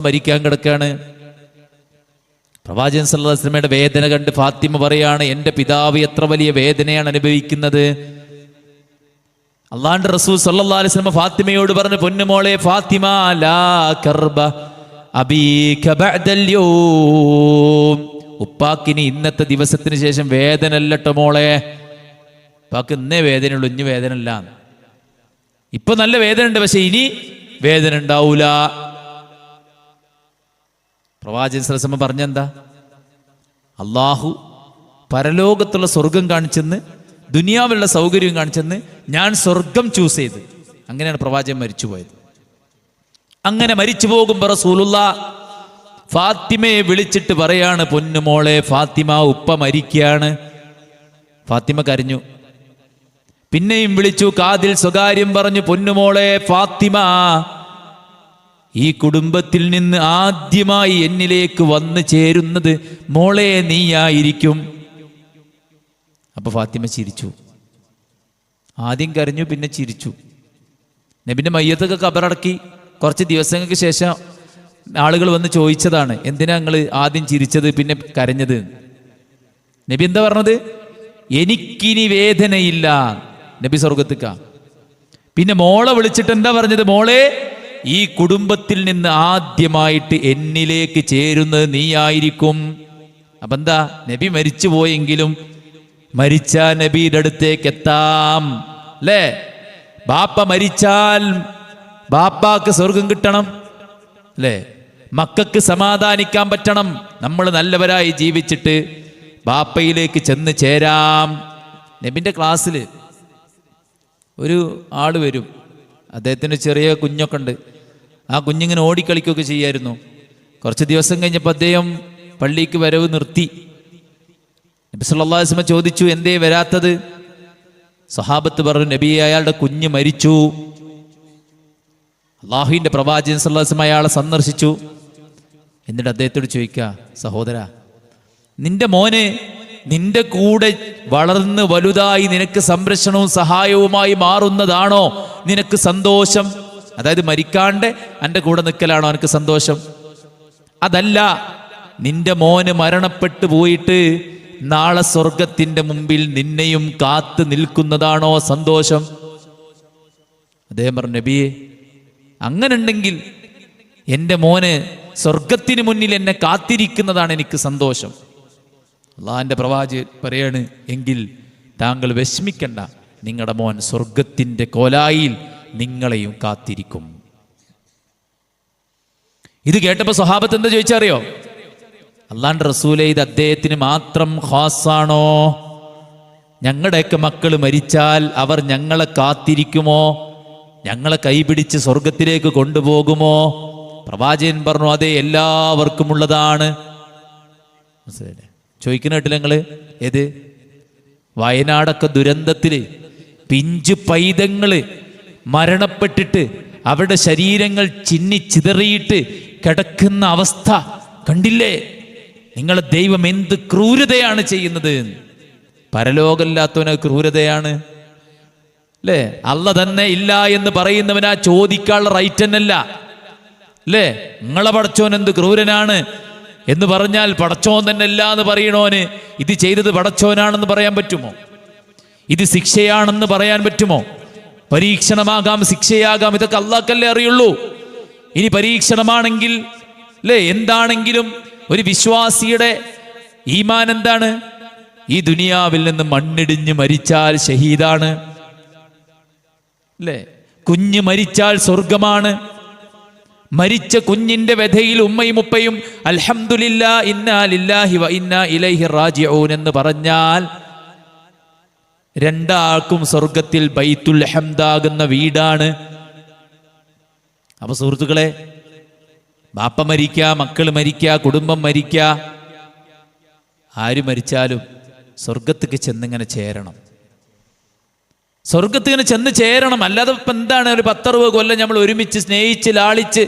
മരിക്കാൻ കിടക്കാണ്. പ്രവാചകൻ സല്ലാസ്ലമയുടെ വേദന കണ്ട് ഫാത്തിമ പറയാണ് എന്റെ പിതാവ് എത്ര വലിയ വേദനയാണ് അനുഭവിക്കുന്നത്. അള്ളാണ്ട് റസൂൽ സല്ലാ അലിസ്ലമ ഫാത്തിമയോട് പറഞ്ഞു പൊന്നുമോളെ ഫാത്തിമ ലാ കർബ. ഉപ്പാക്കിനി ഇന്നത്തെ ദിവസത്തിന് ശേഷം വേദന അല്ലട്ടോ മോളെ. ഉപ്പാക്ക് ഇന്നേ വേദനയുള്ളൂ ഇനി വേദന അല്ല ഇപ്പൊ നല്ല വേദന ഉണ്ട് പക്ഷെ ഇനി വേദന ഉണ്ടാവൂല. പ്രവാചകൻ സലസമ്മ പറഞ്ഞെന്താ? അള്ളാഹു പരലോകത്തുള്ള സ്വർഗം കാണിച്ചെന്ന് ദുനിയാവിലുള്ള സൗകര്യം കാണിച്ചെന്ന് ഞാൻ സ്വർഗം ചൂസ് ചെയ്ത്. അങ്ങനെയാണ് പ്രവാചകൻ മരിച്ചുപോയത്. അങ്ങനെ മരിച്ചു പോകുമ്പോ റസൂലുള്ള ഫാത്തിമയെ വിളിച്ചിട്ട് പറയാണ് പൊന്നുമോളെ ഫാത്തിമ ഉപ്പ മരിക്കുകയാണ് ഫാത്തിമ കരഞ്ഞു. പിന്നെയും വിളിച്ചു കാതിൽ സ്വകാര്യം പറഞ്ഞു പൊന്നുമോളെ ഫാത്തിമ ഈ കുടുംബത്തിൽ നിന്ന് ആദ്യമായി എന്നിലേക്ക് വന്നു ചേരുന്നത് മോളെ നീയായിരിക്കും. അപ്പൊ ഫാത്തിമ ചിരിച്ചു. ആദ്യം കരഞ്ഞു പിന്നെ ചിരിച്ചു. നബിന്റെ മയ്യത്തൊക്കെ കബറടക്കി. കുറച്ച് ദിവസങ്ങൾക്ക് ശേഷം ആളുകൾ വന്ന് ചോദിച്ചതാണ് എന്തിനാ നിങ്ങൾ ആദ്യം ചിരിച്ചത് പിന്നെ കരഞ്ഞത്? നബി എന്താ പറഞ്ഞത്? എനിക്കിനി വേദനയില്ല. നബി സ്വർഗത്തിക്ക പിന്നെ മോളെ വിളിച്ചിട്ട് എന്താ പറഞ്ഞത്? മോളെ ഈ കുടുംബത്തിൽ നിന്ന് ആദ്യമായിട്ട് എന്നിലേക്ക് ചേരുന്നത് നീയായിരിക്കും. അപ്പൊ എന്താ നബി മരിച്ചു പോയെങ്കിലും മരിച്ച നബിയുടെ അടുത്തേക്ക് എത്താം. അല്ലേ? ബാപ്പ മരിച്ചാൽ ബാപ്പാക്ക് സ്വർഗം കിട്ടണം. അല്ലേ? മക്കൾക്ക് സമാധാനിക്കാൻ പറ്റണം. നമ്മൾ നല്ലവരായി ജീവിച്ചിട്ട് ബാപ്പയിലേക്ക് ചെന്ന് ചേരാം. നബിന്റെ ക്ലാസ്സിൽ ഒരു ആൾ വരും. അദ്ദേഹത്തിന് ചെറിയ കുഞ്ഞൊക്കെ ഉണ്ട് ആ കുഞ്ഞിങ്ങനെ ഓടിക്കളിക്കുകയൊക്കെ ചെയ്യായിരുന്നു. കുറച്ച് ദിവസം കഴിഞ്ഞപ്പോൾ അദ്ദേഹം പള്ളിക്ക് വരവ് നിർത്തി. നബി സല്ലാസ്മ ചോദിച്ചു എന്തേ വരാത്തത്? സഹാബത്ത് പറഞ്ഞു നബി അയാളുടെ കുഞ്ഞ് മരിച്ചു. അള്ളാഹുവിന്റെ പ്രവാചകൻ സല്ലാസ്മ അയാളെ സന്ദർശിച്ചു. എന്നിട്ട് അദ്ദേഹത്തോട് ചോദിക്കുക സഹോദര നിന്റെ മോനെ നിന്റെ കൂടെ വളർന്ന് വലുതായി നിനക്ക് സംരക്ഷണവും സഹായവുമായി മാറുന്നതാണോ? നിനക്ക് സന്തോഷം? അതായത് മരിക്കാണ്ട് എന്റെ കൂടെ നിൽക്കലാണോ എനിക്ക് സന്തോഷം? അതല്ല നിന്റെ മോന് മരണപ്പെട്ടു പോയിട്ട് നാളെ സ്വർഗത്തിന്റെ മുമ്പിൽ നിന്നെയും കാത്തു നിൽക്കുന്നതാണോ സന്തോഷം? അദ്ദേഹം പറഞ്ഞു നബിയെ അങ്ങനുണ്ടെങ്കിൽ എന്റെ മോന് സ്വർഗത്തിന് മുന്നിൽ എന്നെ കാത്തിരിക്കുന്നതാണ് എനിക്ക് സന്തോഷം. അള്ളാഹിന്റെ പ്രവാചി പറയാണ് എങ്കിൽ താങ്കൾ വിഷമിക്കണ്ട നിങ്ങളുടെ മോൻ സ്വർഗത്തിന്റെ കോലായിൽ നിങ്ങളെയും കാത്തിരിക്കും. ഇത് കേട്ടപ്പോൾ സ്വഹാബത്ത് എന്താ ചോദിച്ചറിയോ? അള്ളാന്റെ റസൂലെ ഇത് അദ്ദേഹത്തിന് മാത്രം ഖാസാണോ? ഞങ്ങളുടെയൊക്കെ മക്കൾ മരിച്ചാൽ അവർ ഞങ്ങളെ കാത്തിരിക്കുമോ? ഞങ്ങളെ കൈപിടിച്ച് സ്വർഗത്തിലേക്ക് കൊണ്ടുപോകുമോ? പ്രവാചകൻ പറഞ്ഞു അതെ എല്ലാവർക്കും ഉള്ളതാണ് മനസ്സിലായില്ലേ? ചോദിക്കുന്ന കേട്ടില്ല നിങ്ങൾ. ഏത്? വയനാടൊക്കെ ദുരന്തത്തിൽ പിഞ്ചു പൈതങ്ങൾ മരണപ്പെട്ടിട്ട് അവരുടെ ശരീരങ്ങൾ ചിന്നി ചിതറിയിട്ട് കിടക്കുന്ന അവസ്ഥ കണ്ടില്ലേ? നിങ്ങളെ ദൈവം എന്ത് ക്രൂരതയാണ് ചെയ്യുന്നത്? പരലോകമില്ലാത്തവന് ക്രൂരതയാണ്. അല്ലേ അല്ല തന്നെ ഇല്ല എന്ന് പറയുന്നവനാ ചോദിക്കാനുള്ള റൈറ്റ് തന്നെയല്ല അല്ലേ നിങ്ങളെ പടച്ചോൻ എന്ത് ക്രൂരനാണ്? എന്ന് പറഞ്ഞാൽ പടച്ചോൻ തന്നെ അല്ല എന്ന് പറയണോന്. ഇത് ചെയ്തത് പടച്ചോനാണെന്ന് പറയാൻ പറ്റുമോ? ഇത് ശിക്ഷയാണെന്ന് പറയാൻ പറ്റുമോ? പരീക്ഷണമാകാം ശിക്ഷയാകാം ഇതൊക്കെ അള്ളാഹ്ക്കല്ലേ അറിയുള്ളൂ. ഇനി പരീക്ഷണമാണെങ്കിൽ അല്ലേ എന്താണെങ്കിലും ഒരു വിശ്വാസിയുടെ ഈമാൻ എന്താണ്? ഈ ദുനിയാവിൽ നിന്ന് മണ്ണിടിഞ്ഞ് മരിച്ചാൽ ഷഹീദാണ്. അല്ലേ കുഞ്ഞ് മരിച്ചാൽ സ്വർഗമാണ് മരിച്ച കുഞ്ഞിന്റെ വ്യഥയിൽ ഉമ്മയും ഉപ്പയും അൽഹംദുലില്ല ഇന്നാ ലില്ലാഹി വ ഇന്നാ ഇലൈഹി റാജിഊൻ എന്ന് പറഞ്ഞാൽ രണ്ടാൾക്കും സ്വർഗത്തിൽ ബൈത്തുൽ ഹംദാകുന്ന വീടാണ്. അപ്പൊ സുഹൃത്തുക്കളെ ബാപ്പ മരിക്ക മക്കൾ മരിക്ക കുടുംബം മരിക്ക ആര് മരിച്ചാലും സ്വർഗത്തേക്ക് ചെന്നിങ്ങനെ ചേരണം. സ്വർഗത്തിന് ചെന്ന് ചേരണം. അല്ലാതെ ഇപ്പം എന്താണ് ഒരു പത്തറുപത് കൊല്ലം നമ്മൾ ഒരുമിച്ച് സ്നേഹിച്ച് ലാളിച്ച്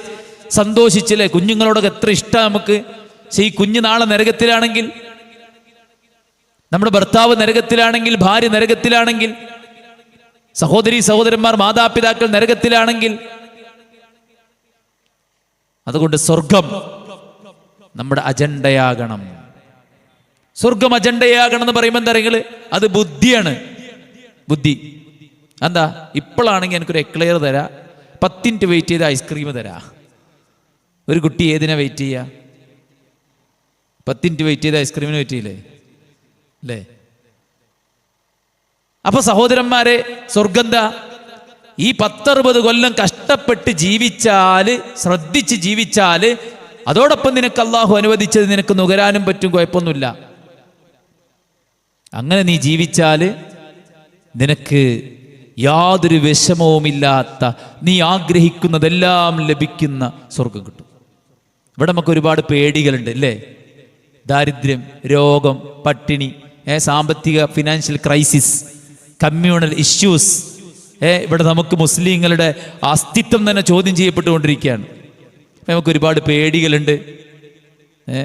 സന്തോഷിച്ചില്ലേ? കുഞ്ഞുങ്ങളോടൊക്കെ എത്ര ഇഷ്ടം നമുക്ക്. പക്ഷെ ഈ കുഞ്ഞു നാളെ നരകത്തിലാണെങ്കിൽ നമ്മുടെ ഭർത്താവ് നരകത്തിലാണെങ്കിൽ ഭാര്യ നരകത്തിലാണെങ്കിൽ സഹോദരി സഹോദരന്മാർ മാതാപിതാക്കൾ നരകത്തിലാണെങ്കിൽ അതുകൊണ്ട് സ്വർഗം നമ്മുടെ അജണ്ടയാകണം. സ്വർഗം അജണ്ടയാകണം എന്ന് പറയുമ്പോൾ എന്താ പറയുക അത് ബുദ്ധിയാണ്. ബുദ്ധി. എന്താ? ഇപ്പോഴാണെങ്കിൽ എനിക്കൊരു എക്ലെയർ തരാ. പത്തിന്റ് വെയിറ്റ് ചെയ്ത് ഐസ്ക്രീം തരാ. ഒരു കുട്ടി ഏതിനാ വെയിറ്റ് ചെയ്യുക പത്തിന്റ് വെയിറ്റ് ചെയ്ത് ഐസ്ക്രീമിന് വെയിറ്റ് ചെയ്യില്ലേ? അല്ലേ? അപ്പൊ സഹോദരന്മാരെ സ്വർഗന്ധ ഈ പത്തറുപത് കൊല്ലം കഷ്ടപ്പെട്ട് ജീവിച്ചാൽ ശ്രദ്ധിച്ച് ജീവിച്ചാൽ അതോടൊപ്പം നിനക്ക് അള്ളാഹു അനുവദിച്ചത് നിനക്ക് നുകരാനും പറ്റും കുഴപ്പമൊന്നുമില്ല. അങ്ങനെ നീ ജീവിച്ചാൽ നിനക്ക് യാതൊരു വിഷമവുമില്ലാത്ത നീ ആഗ്രഹിക്കുന്നതെല്ലാം ലഭിക്കുന്ന സ്വർഗം കിട്ടും. ഇവിടെ നമുക്ക് ഒരുപാട് പേടികളുണ്ട് അല്ലേ ദാരിദ്ര്യം രോഗം പട്ടിണി ഏ, സാമ്പത്തിക ഫിനാൻഷ്യൽ ക്രൈസിസ് കമ്മ്യൂണൽ ഇഷ്യൂസ് ഏ ഇവിടെ നമുക്ക് മുസ്ലിങ്ങളുടെ അസ്തിത്വം തന്നെ ചോദ്യം ചെയ്യപ്പെട്ടുകൊണ്ടിരിക്കുകയാണ്. നമുക്ക് ഒരുപാട് പേടികളുണ്ട്. ഏ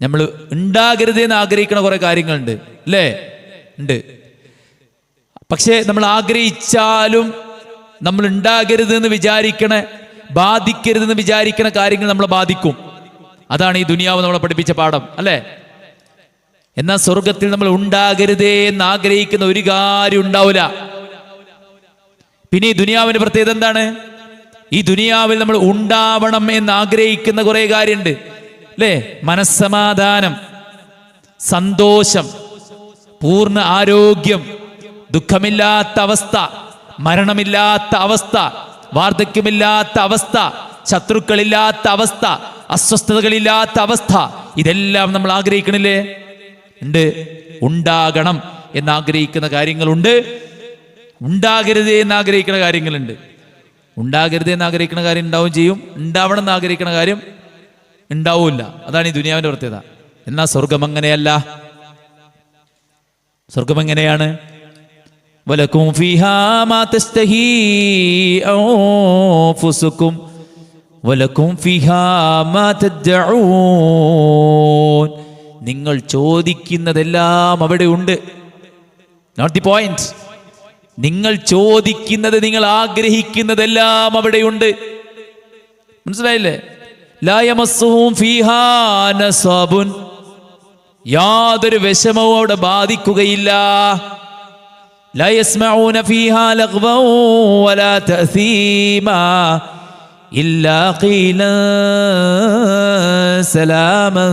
നമ്മൾ ഉണ്ടാകരുതെന്ന് ആഗ്രഹിക്കുന്ന കുറേ കാര്യങ്ങളുണ്ട് അല്ലേ ഉണ്ട്. പക്ഷേ നമ്മൾ ആഗ്രഹിച്ചാലും നമ്മൾ ഉണ്ടാകരുത് എന്ന് വിചാരിക്കണ ബാധിക്കരുതെന്ന് വിചാരിക്കണ കാര്യങ്ങൾ നമ്മളെ ബാധിക്കും. അതാണ് ഈ ദുനിയാവ് നമ്മളെ പഠിപ്പിച്ച പാഠം അല്ലേ? എന്നാൽ സ്വർഗത്തിൽ നമ്മൾ ഉണ്ടാകരുതേ എന്ന് ആഗ്രഹിക്കുന്ന ഒരു കാര്യം ഉണ്ടാവില്ല. പിന്നെ ഈ ദുനിയാവിന്റെ പ്രത്യേകത എന്താണ്? ഈ ദുനിയാവിൽ നമ്മൾ ഉണ്ടാവണം എന്ന് ആഗ്രഹിക്കുന്ന കുറെ കാര്യമുണ്ട് അല്ലേ? മനസ്സമാധാനം സന്തോഷം പൂർണ ആരോഗ്യം ദുഃഖമില്ലാത്ത അവസ്ഥ മരണമില്ലാത്ത അവസ്ഥ വാർദ്ധക്യമില്ലാത്ത അവസ്ഥ ശത്രുക്കളില്ലാത്ത അവസ്ഥ അസ്വസ്ഥതകളില്ലാത്ത അവസ്ഥ ഇതെല്ലാം നമ്മൾ ആഗ്രഹിക്കണില്ലേ? ഉണ്ട്. ഉണ്ടാകണം എന്നാഗ്രഹിക്കുന്ന കാര്യങ്ങളുണ്ട്. ഉണ്ടാകരുത് എന്ന് ആഗ്രഹിക്കുന്ന കാര്യങ്ങളുണ്ട്. ഉണ്ടാകരുത് എന്ന് ആഗ്രഹിക്കുന്ന കാര്യം ഉണ്ടാവും ചെയ്യും. ഉണ്ടാവണം എന്ന് ആഗ്രഹിക്കുന്ന കാര്യം ഉണ്ടാവില്ല. അതാണ് ഈ ദുനിയാവിന്റെ പ്രത്യേകത. എന്നാ സ്വർഗം അങ്ങനെയല്ല. സ്വർഗം എങ്ങനെയാണ്? വലക്കും ഫിഹാ മാ തസ്തഹി അൻഫുസുക്കും. വലക്കും ഫിഹാ മാ തദ്ദഊൻ. നിങ്ങൾ ചോദിക്കുന്നതെല്ലാം അവിടെ ഉണ്ട്. നോട്ട് ദി പോയിന്റ് നിങ്ങൾ ചോദിക്കുന്നത് നിങ്ങൾ ആഗ്രഹിക്കുന്നതെല്ലാം അവിടെയുണ്ട് മനസ്സിലായില്ലേ? ലായമസ്സുഹും ഫീഹാ നസബുൻ. യാതൊരു വിഷമവും അവിടെ ബാധിക്കുകയില്ല. لا يسمعون فيها لغوا ولا تأثيما إلا قيلا سلاما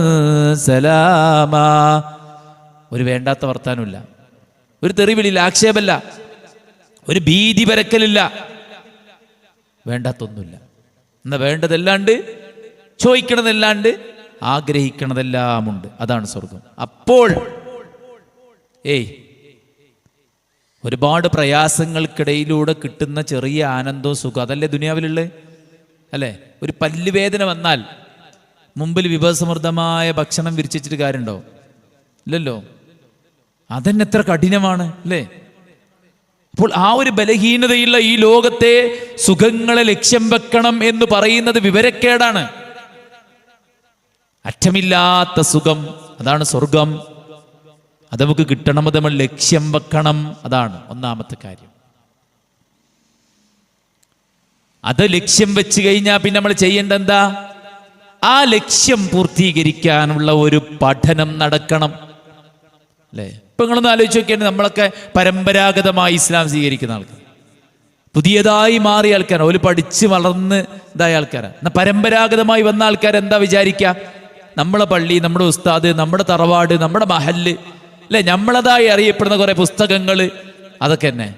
سلاما ഒരു വേണ്ടാത്ത വർത്താനമില്ല ഒരു തെറിവിളില്ല ആക്ഷേപമല്ല ഒരു ഭീതി പരക്കലില്ല വേണ്ടാത്തൊന്നുമില്ല എന്നാ വേണ്ടതല്ലാണ്ട് ചോദിക്കണതല്ലാണ്ട് ആഗ്രഹിക്കണതെല്ലാം ഉണ്ട് അതാണ് സ്വർഗം അപ്പോൾ ഏയ് ഒരുപാട് പ്രയാസങ്ങൾക്കിടയിലൂടെ കിട്ടുന്ന ചെറിയ ആനന്ദവും സുഖം അതല്ലേ ദുനിയാവിലുള്ളത് അല്ലേ? ഒരു പല്ലുവേദന വന്നാൽ മുമ്പിൽ വിഭവസമൃദ്ധമായ ഭക്ഷണം വിരിച്ചിട്ട് കാര്യമുണ്ടോ? ഇല്ലല്ലോ. അതന്നെ എത്ര കഠിനമാണ് അല്ലേ? അപ്പോൾ ആ ഒരു ബലഹീനതയുള്ള ഈ ലോകത്തെ സുഖങ്ങളെ ലക്ഷ്യം വെക്കണം എന്ന് പറയുന്നത് വിവരക്കേടാണ്. അറ്റമില്ലാത്ത സുഖം അതാണ് സ്വർഗം അത് നമുക്ക് കിട്ടണം അത് നമ്മൾ ലക്ഷ്യം വെക്കണം. അതാണ് ഒന്നാമത്തെ കാര്യം. അത് ലക്ഷ്യം വെച്ച് കഴിഞ്ഞാൽ പിന്നെ നമ്മൾ ചെയ്യേണ്ട എന്താ ആ ലക്ഷ്യം പൂർത്തീകരിക്കാനുള്ള ഒരു പഠനം നടക്കണം. അല്ലേ? ഇപ്പൊ നിങ്ങളൊന്ന് ആലോചിച്ച് നോക്കിയാണ് നമ്മളൊക്കെ പരമ്പരാഗതമായി ഇസ്ലാം സ്വീകരിക്കുന്ന ആൾക്കാർ. പുതിയതായി മാറിയ ആൾക്കാരാണ്. ഒരു പഠിച്ച് വളർന്ന് ഇതായ ആൾക്കാരാണ് എന്നാൽ പരമ്പരാഗതമായി വന്ന ആൾക്കാരെന്താ വിചാരിക്കുക നമ്മളെ പള്ളി നമ്മുടെ ഉസ്താദ് നമ്മുടെ തറവാട് നമ്മുടെ മഹല്ല് അല്ലെ? നമ്മളതായി അറിയപ്പെടുന്ന കുറെ പുസ്തകങ്ങൾ അതൊക്കെ തന്നെ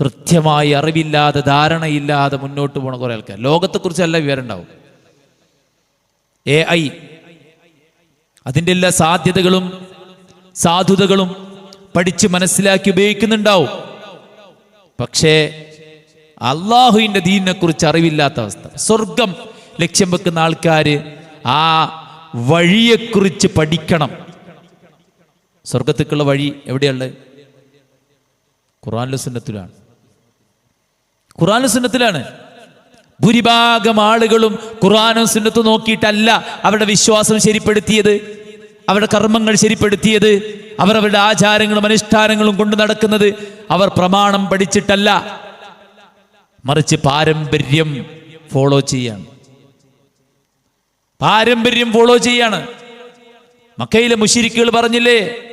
കൃത്യമായി അറിവില്ലാതെ ധാരണയില്ലാതെ മുന്നോട്ട് പോണ കുറെ ആൾക്കാർ. ലോകത്തെക്കുറിച്ചല്ല വിവരം ഉണ്ടാവും എ ഐ അതിന്റെ എല്ലാ സാധ്യതകളും സാധുതകളും പഠിച്ച് മനസ്സിലാക്കി ഉപയോഗിക്കുന്നുണ്ടാവും. പക്ഷേ അള്ളാഹുവിന്റെ ദീനിനെ കുറിച്ച് അറിവില്ലാത്ത അവസ്ഥ. സ്വർഗം ലക്ഷ്യം വെക്കുന്ന ആൾക്കാർ ആ വഴിയെക്കുറിച്ച് പഠിക്കണം. സ്വർഗത്തേക്കുള്ള വഴി എവിടെയുള്ളത്? ഖുറാനു സുന്നത്തിലാണ്. ഭൂരിഭാഗം ആളുകളും ഖുറാനും സുന്നത്തും നോക്കിയിട്ടല്ല അവരുടെ വിശ്വാസം ശരിപ്പെടുത്തിയത് അവരുടെ കർമ്മങ്ങൾ ശരിപ്പെടുത്തിയത് അവർ അവരുടെ ആചാരങ്ങളും അനുഷ്ഠാനങ്ങളും കൊണ്ട് നടക്കുന്നത് അവർ പ്രമാണം പഠിച്ചിട്ടല്ല. മറിച്ച് പാരമ്പര്യം ഫോളോ ചെയ്യാണ്. പാരമ്പര്യം ഫോളോ ചെയ്യാണ്. മക്കയിലെ മുഷിരിക്കുകൾ പറഞ്ഞില്ലേ?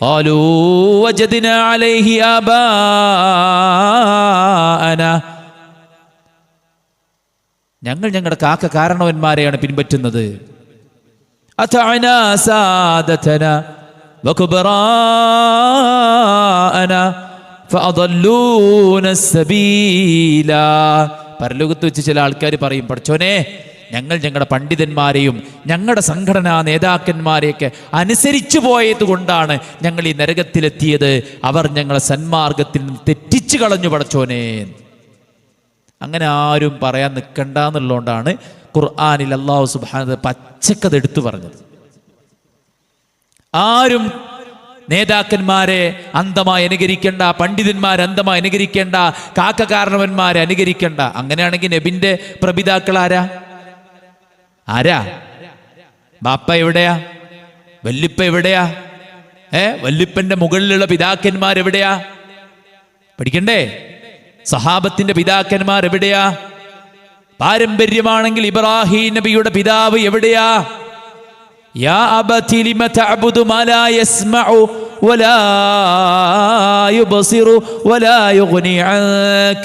قالوا وجدنا عليه آباءنا ഞങ്ങൾ ഞങ്ങളുടെ കാക്ക കാരണവന്മാരെയാണ് പിൻപറ്റുന്നത് أطعنا سادتنا وكبراءنا فأضلونا السبيل പരലോകത്ത് വെച്ച് ചില ആൾക്കാർ പറയും പഠിച്ചോനെ ഞങ്ങൾ ഞങ്ങളുടെ പണ്ഡിതന്മാരെയും ഞങ്ങളുടെ സംഘടനാ നേതാക്കന്മാരെയൊക്കെ അനുസരിച്ചു പോയത് കൊണ്ടാണ് ഞങ്ങൾ ഈ നരകത്തിലെത്തിയത്. അവർ ഞങ്ങളെ സന്മാർഗത്തിൽ നിന്ന് തെറ്റിച്ചു കളഞ്ഞു പടച്ചോനെ. അങ്ങനെ ആരും പറയാൻ നിൽക്കണ്ട എന്നുള്ളതുകൊണ്ടാണ് ഖുർആാനിൽ അള്ളാഹു സുബാനത് പച്ചക്കത് എടുത്തു പറഞ്ഞത്. ആരും നേതാക്കന്മാരെ അന്ധമായി അനുകരിക്കേണ്ട പണ്ഡിതന്മാരെ അന്ധമായി അനുകരിക്കേണ്ട കാക്കകാരണവന്മാരെ അനുകരിക്കേണ്ട. അങ്ങനെയാണെങ്കിൽ നബിന്റെ പ്രപിതാക്കൾ ആരാ? ബാപ്പ എവിടെയാ? വല്ലിപ്പ എവിടെയാ? ഏ വല്ലിപ്പന്റെ മുകളിലുള്ള പിതാക്കന്മാർ എവിടെയാ? പഠിക്കണ്ടേ? സഹാബത്തിന്റെ പിതാക്കന്മാർ എവിടെയാ? പാരമ്പര്യമാണെങ്കിൽ ഇബ്രാഹിം നബിയുടെ പിതാവ് എവിടെയാ? യാ അബതി ലിമ തഅബുദു യസ്മഉ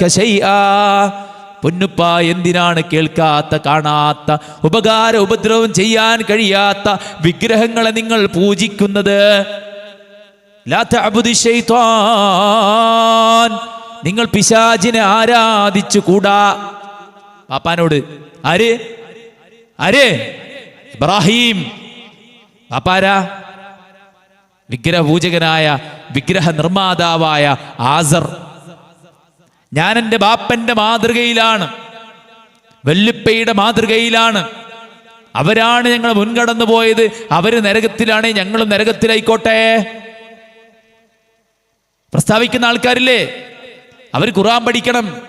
ശൈആ. പൊന്നുപ്പ എന്തിനാണ് കേൾക്കാത്ത കാണാത്ത ഉപകാര ഉപദ്രവം ചെയ്യാൻ കഴിയാത്ത വിഗ്രഹങ്ങളെ നിങ്ങൾ പൂജിക്കുന്നത്? നിങ്ങൾ പിശാചിനെ ആരാധിച്ചു കൂടാ? പാപ്പാനോട് ആര്? ആര്? ഇബ്രാഹിം. പാപ്പാരാ? വിഗ്രഹപൂജകനായ വിഗ്രഹ നിർമ്മാതാവായ ആസർ. ഞാൻ എന്റെ ബാപ്പന്റെ മാതൃകയിലാണ്. വെല്ലുപ്പയുടെ മാതൃകയിലാണ്. അവരാണ് ഞങ്ങൾ മുൻകടന്നു പോയത്. അവർ നരകത്തിലാണ് ഞങ്ങളും നരകത്തിലായിക്കോട്ടെ. പ്രസ്താവിക്കുന്ന ആൾക്കാരില്ലേ? അവർ ഖുർആൻ പഠിക്കണം.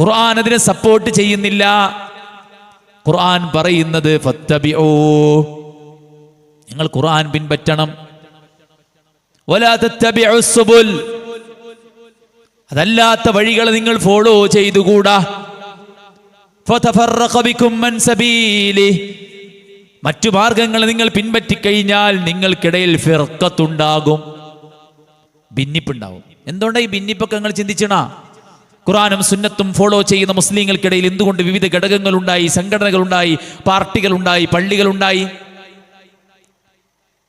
ഖുർആൻ അതിനെ സപ്പോർട്ട് ചെയ്യുന്നില്ല. ഖുർആൻ പറയുന്നത് നിങ്ങൾ ഖുർആൻ പിൻപറ്റണം. സുബുൽ. അതല്ലാത്ത വഴികൾ നിങ്ങൾ ഫോളോ ചെയ്തുകൂടാ. മറ്റു മാർഗങ്ങൾ നിങ്ങൾ പിൻപറ്റിക്കഴിഞ്ഞാൽ നിങ്ങൾക്കിടയിൽ ഫിർക്കത്തുണ്ടാകും ഭിന്നിപ്പുണ്ടാവും. എന്തുകൊണ്ടാണ് ഈ ഭിന്നിപ്പൊക്കെ നിങ്ങൾ ചിന്തിച്ചണ? ഖുറാനും സുന്നത്തും ഫോളോ ചെയ്യുന്ന മുസ്ലിങ്ങൾക്കിടയിൽ എന്തുകൊണ്ട് വിവിധ ഘടകങ്ങളുണ്ടായി സംഘടനകളുണ്ടായി പാർട്ടികളുണ്ടായി പള്ളികളുണ്ടായി?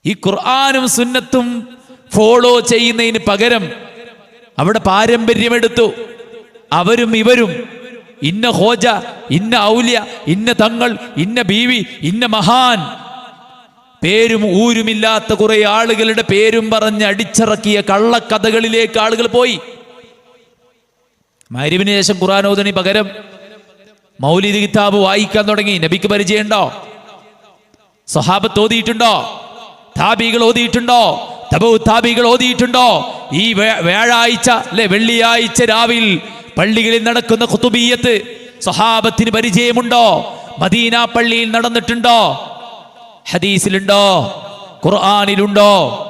ഈ ഖുർആാനും സുന്നത്തും ഫോളോ ചെയ്യുന്നതിന് പകരം അവിടെ പാരമ്പര്യമെടുത്തു. അവരും ഇവരും ഇന്ന ഹോജ ഇന്ന ഔല്യ ഇന്ന തങ്ങൾ ഇന്ന ബീവി ഇന്ന മഹാൻ. പേരും ഊരുമില്ലാത്ത കുറെ ആളുകളുടെ പേരും പറഞ്ഞ് അടിച്ചിറക്കിയ കള്ളക്കഥകളിലേക്ക് ആളുകൾ പോയി. മരുവിന് ശേഷം ഖുറാനോദനി പകരം മൗലിദ് കിതാബ് വായിക്കാൻ തുടങ്ങി. നബിക്ക് പരിചയമുണ്ടോ? സ്വഹാബത്ത് ഓതിയിട്ടുണ്ടോ? താബികൾ ഓതിയിട്ടുണ്ടോ? തബു താബികൾ ഓതിയിട്ടുണ്ടോ? ഈ വ്യാഴാഴ്ച അല്ലെ വെള്ളിയാഴ്ച രാവിൽ പള്ളികളിൽ നടക്കുന്ന കുത്തുബീയത്ത് സ്വഹാബത്തിന് പരിചയമുണ്ടോ? മദീന പള്ളിയിൽ നടന്നിട്ടുണ്ടോ? ഹദീസിലുണ്ടോ? ഖുർആാനിലുണ്ടോ?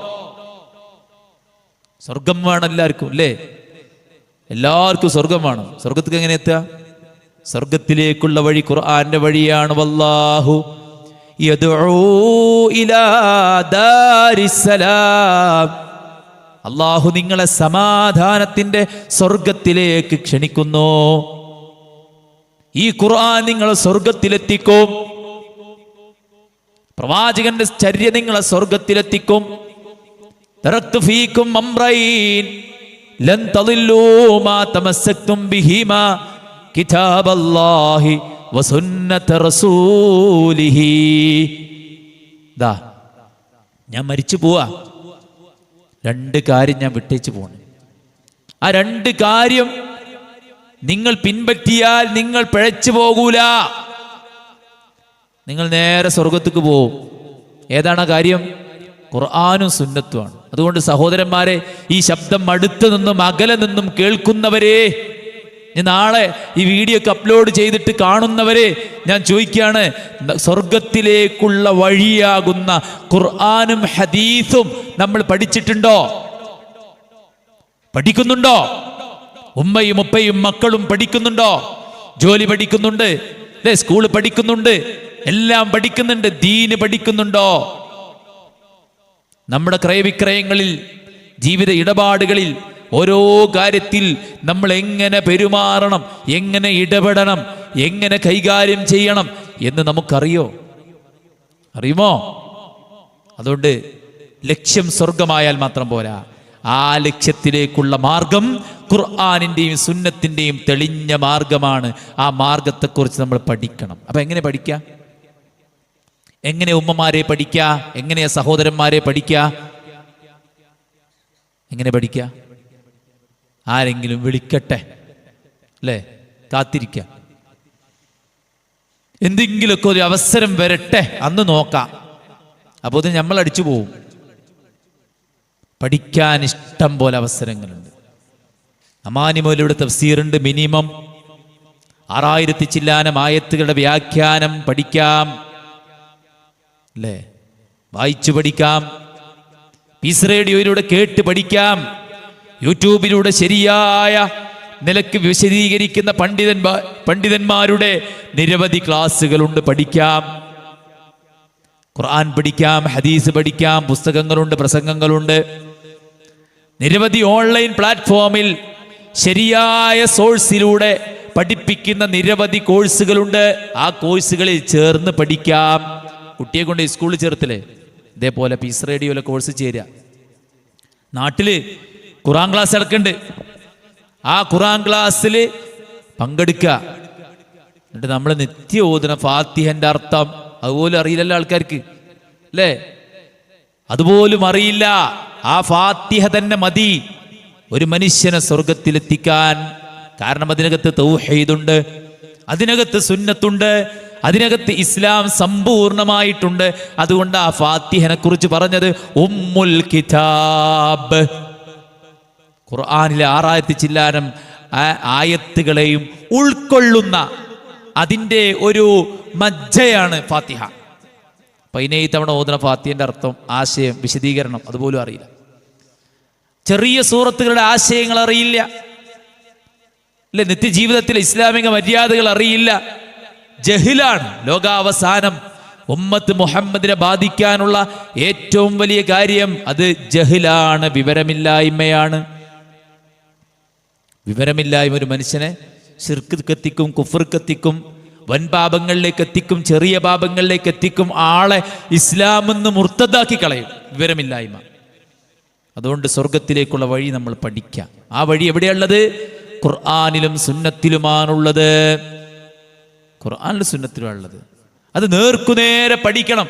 സ്വർഗം വേണം എല്ലാവർക്കും അല്ലേ? എല്ലാവർക്കും സ്വർഗം വേണം. സ്വർഗത്തിൽ എങ്ങനെ എത്തുക? സ്വർഗത്തിലേക്കുള്ള വഴി ഖുർആന്റെ വഴിയാണ്. വല്ലാഹു അള്ളാഹു നിങ്ങളെ സമാധാനത്തിന്റെ സ്വർഗത്തിലേക്ക് ക്ഷണിക്കുന്നു. ഈ ഖുർആൻ നിങ്ങൾ സ്വർഗത്തിലെത്തിക്കും പ്രവാചകന്റെ ചര്യ നിങ്ങളെ സ്വർഗത്തിലെത്തിക്കും ലൻ തളില്ലൂ മാ ബിഹിമാ ദാ ഞാൻ മരിച്ചു പോവാ. രണ്ട് കാര്യം ഞാൻ വിട്ടേച്ച് പോണു. ആ രണ്ട് കാര്യം നിങ്ങൾ പിൻപറ്റിയാൽ നിങ്ങൾ പിഴച്ചു പോകൂല. നിങ്ങൾ നേരെ സ്വർഗത്തേക്ക് പോവും. ഏതാണ് ആ കാര്യം? ഖുർആാനും സുന്നത്തുമാണ് അതുകൊണ്ട് സഹോദരന്മാരെ ഈ ശബ്ദം അടുത്തു നിന്നും അകലെ നിന്നും കേൾക്കുന്നവരെ ഇനി നാളെ ഈ വീഡിയോ ഒക്കെ അപ്ലോഡ് ചെയ്തിട്ട് കാണുന്നവരെ ഞാൻ ചോദിക്കുകയാണ് സ്വർഗത്തിലേക്കുള്ള വഴിയാകുന്ന ഖുർആാനും ഹദീസും നമ്മൾ പഠിച്ചിട്ടുണ്ടോ? പഠിക്കുന്നുണ്ടോ? ഉമ്മയും ഉപ്പയും മക്കളും പഠിക്കുന്നുണ്ടോ? ജോലി പഠിക്കുന്നുണ്ട് അല്ലെ സ്കൂൾ പഠിക്കുന്നുണ്ട് എല്ലാം പഠിക്കുന്നുണ്ട് ദീന് പഠിക്കുന്നുണ്ടോ? നമ്മുടെ ക്രയവിക്രയങ്ങളിൽ ജീവിത ഇടപാടുകളിൽ ഓരോ കാര്യത്തിൽ നമ്മൾ എങ്ങനെ പെരുമാറണം എങ്ങനെ ഇടപെടണം എങ്ങനെ കൈകാര്യം ചെയ്യണം എന്ന് നമുക്കറിയോ? അറിയുമോ? അതുകൊണ്ട് ലക്ഷ്യം സ്വർഗമായാൽ മാത്രം പോരാ. ആ ലക്ഷ്യത്തിലേക്കുള്ള മാർഗം ഖുർആാനിന്റെയും സുന്നത്തിന്റെയും തെളിഞ്ഞ മാർഗമാണ്. ആ മാർഗത്തെക്കുറിച്ച് നമ്മൾ പഠിക്കണം. അപ്പം എങ്ങനെ പഠിക്കുക എങ്ങനെ ഉമ്മമാരെ പഠിക്കുക എങ്ങനെ സഹോദരന്മാരെ പഠിക്കുക എങ്ങനെ പഠിക്കുക ആരെങ്കിലും വിളിക്കട്ടെ അല്ലേ? കാത്തിരിക്കുക എന്തെങ്കിലുമൊക്കെ ഒരു അവസരം വരട്ടെ അന്ന് നോക്കാം. അപ്പോൾ ഇത് നമ്മൾ അടിച്ചു പോവും. പഠിക്കാൻ ഇഷ്ടം പോലെ അവസരങ്ങളുണ്ട്. അമാനി അമാനിമോലയുടെ തഫ്സീറുണ്ട് മിനിമം ആറായിരത്തി ചില്ലാനം ആയത്തുകളുടെ വ്യാഖ്യാനം പഠിക്കാം. അല്ലേ? വായിച്ചു പഠിക്കാം. പീസ് റേഡിയോയിലൂടെ കേട്ട് പഠിക്കാം. യൂട്യൂബിലൂടെ ശരിയായ നിലയ്ക്ക് വിശദീകരിക്കുന്ന പണ്ഡിതന്മാ പണ്ഡിതന്മാരുടെ നിരവധി ക്ലാസ്സുകളുണ്ട് പഠിക്കാം. ഖുർആൻ പഠിക്കാം ഹദീസ് പഠിക്കാം പുസ്തകങ്ങളുണ്ട് പ്രസംഗങ്ങളുണ്ട്. നിരവധി ഓൺലൈൻ പ്ലാറ്റ്ഫോമിൽ ശരിയായ സോഴ്സിലൂടെ പഠിപ്പിക്കുന്ന നിരവധി കോഴ്സുകളുണ്ട്. ആ കോഴ്സുകളിൽ ചേർന്ന് പഠിക്കാം. കുട്ടിയെ കൊണ്ട് സ്കൂളിൽ ചേർത്തില്ലേ? ഇതേപോലെ പീസ് റേഡിയോയിലെ കോഴ്സ് ചേരുക. നാട്ടിൽ ഖുറാൻ ക്ലാസ് ഇടക്കുന്നുണ്ട് ആ ഖുറാൻ ക്ലാസ്സിൽ പങ്കെടുക്കുക. എന്നിട്ട് നമ്മൾ നിത്യ ഓതുന്ന ഫാത്തിഹന്റെ അർത്ഥം അതുപോലും അറിയില്ലല്ലോ ആൾക്കാർക്ക്. അല്ലേ? അതുപോലും അറിയില്ല. ആ ഫാത്തിഹ തന്നെ മതി. ഒരു മനുഷ്യനെ സ്വർഗത്തിലെത്തിക്കാൻ കാരണം അതിനകത്ത് തൗഹീദുണ്ട് അതിനകത്ത് സുന്നത്തുണ്ട് അതിനകത്ത് ഇസ്ലാം സമ്പൂർണമായിട്ടുണ്ട്. അതുകൊണ്ട് ആ ഫാത്തിഹനെ കുറിച്ച് പറഞ്ഞത് ഉമ്മുൽ കിതാബ്. ഖുർആാനിലെ ആറായിരത്തി ചില്ലാനം ആയത്തുകളെയും ഉൾക്കൊള്ളുന്ന അതിന്റെ ഒരു മജ്ജയാണ് ഫാത്തിഹ. പതിനേഴ് തവണ ഓതുന്ന ഫാത്തിഹന്റെ അർത്ഥം ആശയം വിശദീകരണം അതുപോലും അറിയില്ല. ചെറിയ സൂറത്തുകളുടെ ആശയങ്ങൾ അറിയില്ല. അല്ലെ നിത്യജീവിതത്തിലെ ഇസ്ലാമിക മര്യാദകൾ അറിയില്ല. ജഹിലാണ് ലോകാവസാനം. ഉമ്മത്ത് മുഹമ്മദിനെ ബാധിക്കാനുള്ള ഏറ്റവും വലിയ കാര്യം അത് ജഹിലാണ് വിവരമില്ലായ്മയാണ്. വിവരമില്ലായ്മ ഒരു മനുഷ്യനെ ശിർക്ക് കുഫർക്കെത്തിക്കും വൻ പാപങ്ങളിലേക്ക് എത്തിക്കും ചെറിയ പാപങ്ങളിലേക്ക് എത്തിക്കും ആളെ ഇസ്ലാമെന്ന് മുർത്തതാക്കി കളയും. വിവരമില്ലായ്മ. അതുകൊണ്ട് സ്വർഗത്തിലേക്കുള്ള വഴി നമ്മൾ പഠിക്കാം. ആ വഴി എവിടെയുള്ളത്? ഖുർആാനിലും സുന്നത്തിലുമാണുള്ളത്. ഖുർആാനിലും സുന്നത്തിലുമാണുള്ളത്. അത് നേർക്കുനേരെ പഠിക്കണം.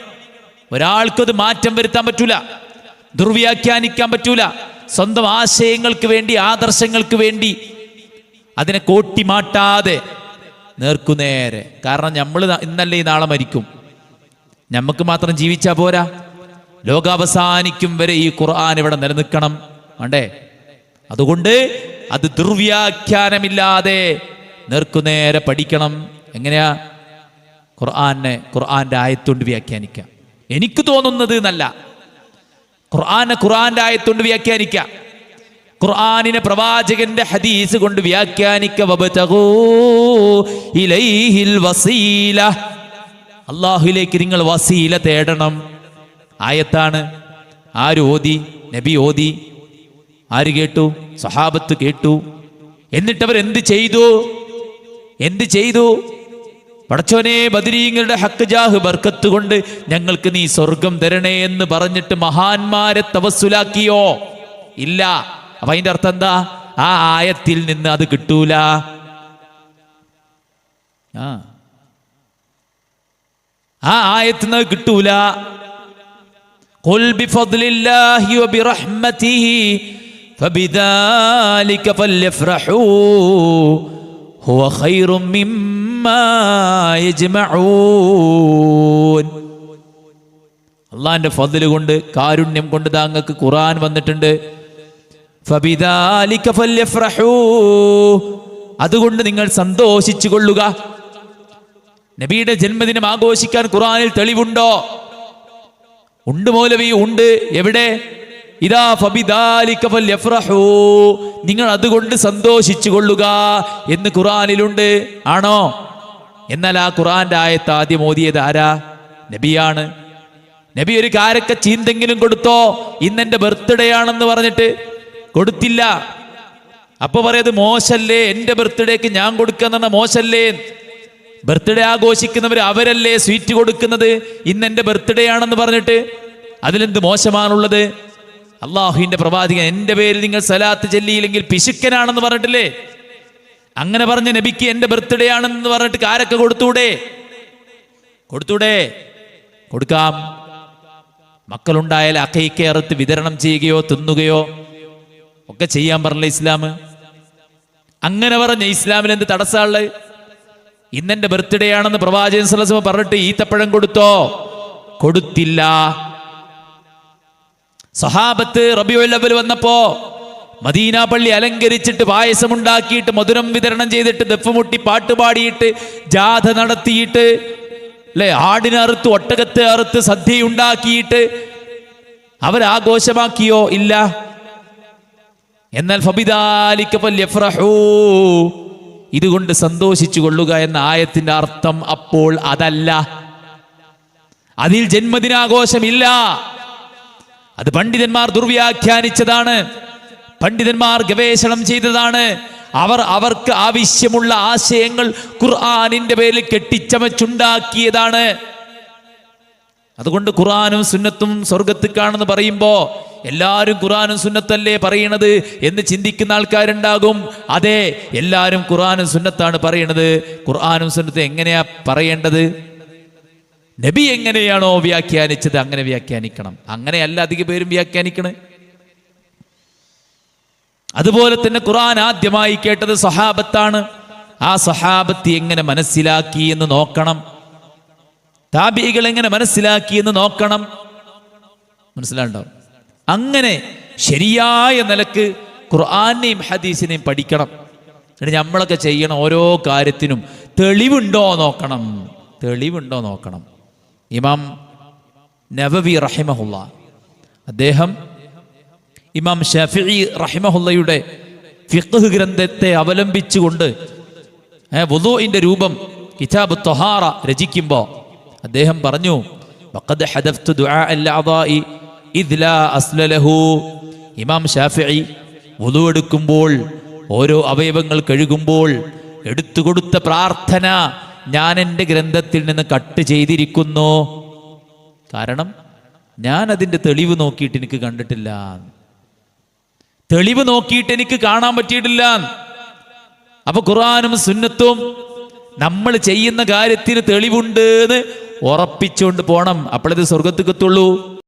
ഒരാൾക്കത് മാറ്റം വരുത്താൻ പറ്റൂല. ദുർവ്യാഖ്യാനിക്കാൻ പറ്റൂല. സ്വന്തം ആശയങ്ങൾക്ക് വേണ്ടി ആദർശങ്ങൾക്ക് വേണ്ടി. അതിനെ കോട്ടിമാട്ടാതെ നേർക്കുനേരെ. കാരണം നമ്മൾ ഇന്നല്ലേ നാളെ മരിക്കും. നമുക്ക് മാത്രം ജീവിച്ചാ പോരാ. ലോകാവസാനിക്കും വരെ ഈ ഖുർആൻ ഇവിടെ നിലനിൽക്കണം. വേണ്ടേ? അതുകൊണ്ട് അത് ദുർവ്യാഖ്യാനമില്ലാതെ നേർക്കുനേരെ പഠിക്കണം. എങ്ങനെയാ? ഖുർആനെ ഖുർആന്റെ ആയത്തുകൊണ്ട് വ്യാഖ്യാനിക്കാം. എനിക്ക് തോന്നുന്നത് എന്നല്ല. ഖുർആനെ ഖുർആാന്റെ ആയത്തുകൊണ്ട് വ്യാഖ്യാനിക്കാം. ഖുർആാനിനെ പ്രവാചകന്റെ ഹദീസ് കൊണ്ട് വ്യാഖ്യാനിക്ക. വബ്തഗൂ ഇലൈഹിൽ വസീല. അള്ളാഹുലേക്ക് നിങ്ങൾ വസീല തേടണം. ആയത്താണ്. ആര് ഓതി? നബി ഓതി. ആര് കേട്ടു? സഹാബത്ത് കേട്ടു. എന്നിട്ടവർ എന്ത് ചെയ്തു? എന്ത് ചെയ്തു? പടച്ചോനെ ബദരീങ്ങളുടെ ഹക്ക് ജാഹ് ബർക്കത്ത് കൊണ്ട് ഞങ്ങൾക്ക് നീ സ്വർഗം തരണേ എന്ന് പറഞ്ഞിട്ട് മഹാന്മാരെ തവസ്സുലാക്കിയോ? ഇല്ല. അപ്പൊ അതിന്റെ അർത്ഥം എന്താ? ആ ആയത്തിൽ നിന്ന് അത് കിട്ടൂല. ആ. ആ ആയത്തിൽ നിന്ന് കിട്ടൂല. ഫബിദാലിക ഹുവ മിമ്മ അള്ളാന്റെ ഫതിൽ കൊണ്ട് കാരുണ്യം കൊണ്ട് താങ്കൾക്ക് ഖുറാൻ വന്നിട്ടുണ്ട്. അതുകൊണ്ട് നിങ്ങൾ സന്തോഷിച്ചു കൊള്ളുക നബിയുടെ ജന്മദിനം ആഘോഷിക്കാൻ ഖുറാനിൽ തെളിവുണ്ടോ? ഉണ്ട് മൗലവി ഉണ്ട്. എവിടെ? ഇതാ നിങ്ങൾ അതുകൊണ്ട് സന്തോഷിച്ചു കൊള്ളുക എന്ന് ഖുറാനിലുണ്ട് ആണോ? എന്നാൽ ആ ഖുറാന്റെ ആയത്ത് ആദ്യം ഓതിയത് ആരാ? നബിയാണ്. നബി ഒരു കാരക്ക ചീന്തെങ്കിലും കൊടുത്തോ? ഇന്നെന്റെ ബർത്ത്ഡേ ആണെന്ന് പറഞ്ഞിട്ട് കൊടുത്തില്ല. അപ്പൊ പറയത് മോശല്ലേ? എന്റെ ബർത്ത്ഡേക്ക് ഞാൻ കൊടുക്കുന്ന മോശല്ലേ? ബർത്ത്ഡേ ആഘോഷിക്കുന്നവർ അവരല്ലേ സ്വീറ്റ് കൊടുക്കുന്നത്? ഇന്ന് എന്റെ ബർത്ത്ഡേ ആണെന്ന് പറഞ്ഞിട്ട് അതിലെന്ത് മോശമാണുള്ളത്? അള്ളാഹുവിന്റെ പ്രവാചകൻ എന്റെ പേരിൽ നിങ്ങൾ സലാത്ത് ചെല്ലിയില്ലെങ്കിൽ പിശുക്കനാണെന്ന് പറഞ്ഞിട്ടില്ലേ? അങ്ങനെ പറഞ്ഞ നബിക്ക് എന്റെ ബർത്ത്ഡേ ആണെന്ന് പറഞ്ഞിട്ട് കാരൊക്കെ കൊടുത്തൂടെ? കൊടുത്തൂടെ? കൊടുക്കാം. മക്കളുണ്ടായാൽ അക്കൈക്ക് അറുത്ത് വിതരണം ചെയ്യുകയോ തിന്നുകയോ ഒക്കെ ചെയ്യാൻ പറഞ്ഞില്ല ഇസ്ലാം അങ്ങനെ പറഞ്ഞ ഇസ്ലാമിൽ എന്ത് തടസ്സമുള്ളത് ഇന്നെന്റെ ബർത്ത്ഡേ ആണെന്ന് പ്രവാചകൻ സലസമ പറഞ്ഞിട്ട് ഈത്തപ്പഴം കൊടുത്തോ? കൊടുത്തില്ല. സഹാബത്ത് റബിയുൽ അവൽ വന്നപ്പോ മദീന പള്ളി അലങ്കരിച്ചിട്ട് പായസമുണ്ടാക്കിയിട്ട് മധുരം വിതരണം ചെയ്തിട്ട് ദഫ്മുട്ടി പാട്ട് പാടിയിട്ട് ജാഥ നടത്തിയിട്ട് അല്ലെ? ആടിനെ അറുത്ത് ഒട്ടകത്തെ അറുത്ത് സദ്യയുണ്ടാക്കിയിട്ട് അവരാഘോഷമാക്കിയോ? ഇല്ല. എന്നാൽ. ഇതുകൊണ്ട് സന്തോഷിച്ചു കൊള്ളുക എന്ന ആയത്തിന്റെ അർത്ഥം അപ്പോൾ അതല്ല. അതിൽ ജന്മദിനാഘോഷമില്ല. അത് പണ്ഡിതന്മാർ ദുർവ്യാഖ്യാനിച്ചതാണ്. പണ്ഡിതന്മാർ ഗവേഷണം ചെയ്തതാണ്. അവർ അവർക്ക് ആവശ്യമുള്ള ആശയങ്ങൾ ഖുർആാനിന്റെ പേരിൽ കെട്ടിച്ചമച്ചുണ്ടാക്കിയതാണ്. അതുകൊണ്ട് ഖുർആാനും സുന്നത്തും സ്വർഗത്തിക്കാണെന്ന് പറയുമ്പോൾ എല്ലാവരും ഖുറാനും സുന്നത്തല്ലേ പറയണത് എന്ന് ചിന്തിക്കുന്ന ആൾക്കാരുണ്ടാകും. അതെ എല്ലാവരും ഖുറാനും സുന്നത്താണ് പറയണത്. ഖുർആാനും സുന്നത്ത് എങ്ങനെയാ പറയേണ്ടത്? നബി എങ്ങനെയാണോ വ്യാഖ്യാനിച്ചത് അങ്ങനെ വ്യാഖ്യാനിക്കണം. അങ്ങനെയല്ല അധിക പേരും വ്യാഖ്യാനിക്കണേ. അതുപോലെ തന്നെ ഖുർആൻ ആദ്യമായി കേട്ടത് സഹാബത്താണ്. ആ സഹാബത്ത് എങ്ങനെ മനസ്സിലാക്കി എന്ന് നോക്കണം. താബികൾ എങ്ങനെ മനസ്സിലാക്കി എന്ന് നോക്കണം. മനസ്സിലാണ്ടോ അങ്ങനെ ശരിയായ നിലയ്ക്ക് ഖുർആാനെയും ഹദീസിനെയും പഠിക്കണം. എന്നിട്ട് നമ്മളൊക്കെ ചെയ്യണം ഓരോ കാര്യത്തിനും തെളിവുണ്ടോ നോക്കണം. തെളിവുണ്ടോ നോക്കണം. ഇമാം നവവി റഹിമഹുള്ള അദ്ദേഹം ഇമാം ഷാഫി റഹിമഹുല്ലയുടെ ഫിഖ് ഗ്രന്ഥത്തെ അവലംബിച്ചുകൊണ്ട് വുദൂഇന്റെ രൂപം കിതാബ് തൊഹാറ രചിക്കുമ്പോൾ അദ്ദേഹം പറഞ്ഞു ഇമാം ഷാഫി വുദു എടുക്കുമ്പോൾ ഓരോ അവയവങ്ങൾ കഴുകുമ്പോൾ എടുത്തു കൊടുത്ത പ്രാർത്ഥന ഞാൻ എന്റെ ഗ്രന്ഥത്തിൽ നിന്ന് കട്ട് ചെയ്തിരിക്കുന്നു. കാരണം ഞാൻ അതിന്റെ തെളിവ് നോക്കിയിട്ട് എനിക്ക് കണ്ടിട്ടില്ല തെളിവ് നോക്കിയിട്ട് എനിക്ക് കാണാൻ പറ്റിയിട്ടില്ല. അപ്പൊ ഖുറാനും സുന്നത്തും നമ്മൾ ചെയ്യുന്ന കാര്യത്തിന് തെളിവുണ്ട് എന്ന് ഉറപ്പിച്ചുകൊണ്ട് പോണം. അപ്പോഴത് സ്വർഗത്തേക്കെത്തുള്ളൂ